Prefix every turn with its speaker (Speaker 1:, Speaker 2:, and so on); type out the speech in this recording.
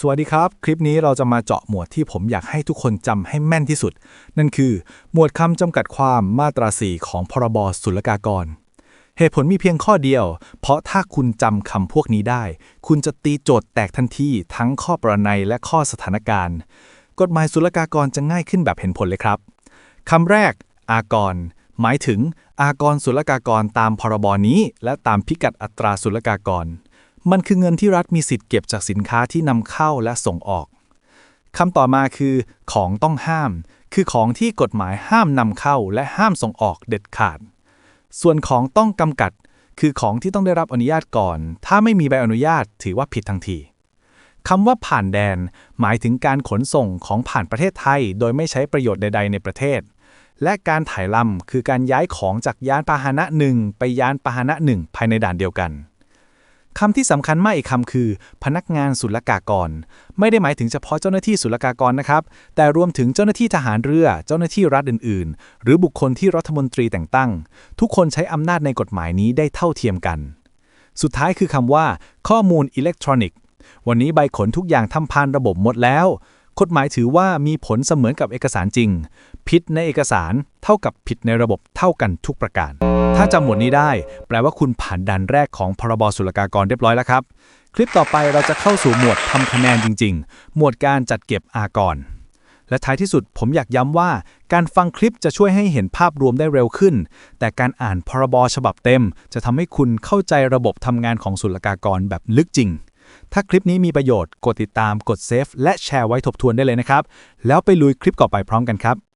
Speaker 1: สวัสดีครับ คลิปนี้เราจะมาเจาะหมวดที่ผมอยากให้ทุกคนจำให้แม่นที่สุด นั่นคือ หมวดคำจำกัดความมาตรา 4 ของพรบศุลกากร เหตุผลมีเพียงข้อเดียว เพราะถ้าคุณจำคำพวกนี้ได้ คุณจะตีโจทย์แตกทันทีทั้งข้อประนัยและข้อสถานการณ์ กฎหมายศุลกากรจะง่ายขึ้นแบบเห็นผลเลยครับคำแรก อากร หมายถึง อากรศุลกากรตามพรบนี้ และตามพิกัดอัตราศุลกากร มันคือเงินที่รัฐมีสิทธิ์เก็บจากสินค้าที่นำเข้าและส่งออกคำต่อมาคือ ของต้องห้าม คือของที่กฎหมายห้ามนำเข้าและห้ามส่งออกเด็ดขาด ส่วนของต้องกำกัด คือของที่ต้องได้รับอนุญาตก่อน ถ้าไม่มีใบอนุญาตถือว่าผิดทันทีคำว่าผ่านแดน หมายถึงการขนส่งของผ่านประเทศไทย โดยไม่ใช้ประโยชน์ใด ๆ ในประเทศ และการถ่ายลำคือการย้ายของจากยานพาหนะหนึ่งไปยานพาหนะหนึ่งภายในด่านเดียวกัน คำที่สำคัญมากอีกคำคือ พนักงานศุลกากร ไม่ได้หมายถึงเฉพาะเจ้าหน้าที่ศุลกากรนะครับ แต่รวมถึงเจ้าหน้าที่ทหารเรือ เจ้าหน้าที่รัฐอื่น ๆ หรือบุคคลที่รัฐมนตรีแต่งตั้ง ทุกคนใช้อำนาจในกฎหมายนี้ได้เท่าเทียมกัน สุดท้ายคือคำว่า ข้อมูลอิเล็กทรอนิกส์วันนี้ใบขนทุกอย่างทำผ่านระบบหมดแล้ว กฎหมายถือว่ามีผลเสมือนกับเอกสารจริง ผิดในเอกสารเท่ากับผิดในระบบเท่ากันทุกประการ ถ้าจำหมวดนี้ได้ แปลว่าคุณผ่านด่านแรกของพรบศุลกากรเรียบร้อยแล้วครับ คลิปต่อไปเราจะเข้าสู่หมวดทำคะแนนจริง ๆ หมวดการจัดเก็บอากร และท้ายที่สุดผมอยากย้ำว่า การฟังคลิปจะช่วยให้เห็นภาพรวมได้เร็วขึ้น แต่การอ่านพรบฉบับเต็ม จะทำให้คุณเข้าใจระบบทำงานของศุลกากรแบบลึกจริงถ้าคลิปนี้มีประโยชน์ กดติดตาม กดเซฟ และแชร์ไว้ทบทวนได้เลยนะครับ แล้วไปลุยคลิปต่อไปพร้อมกันครับ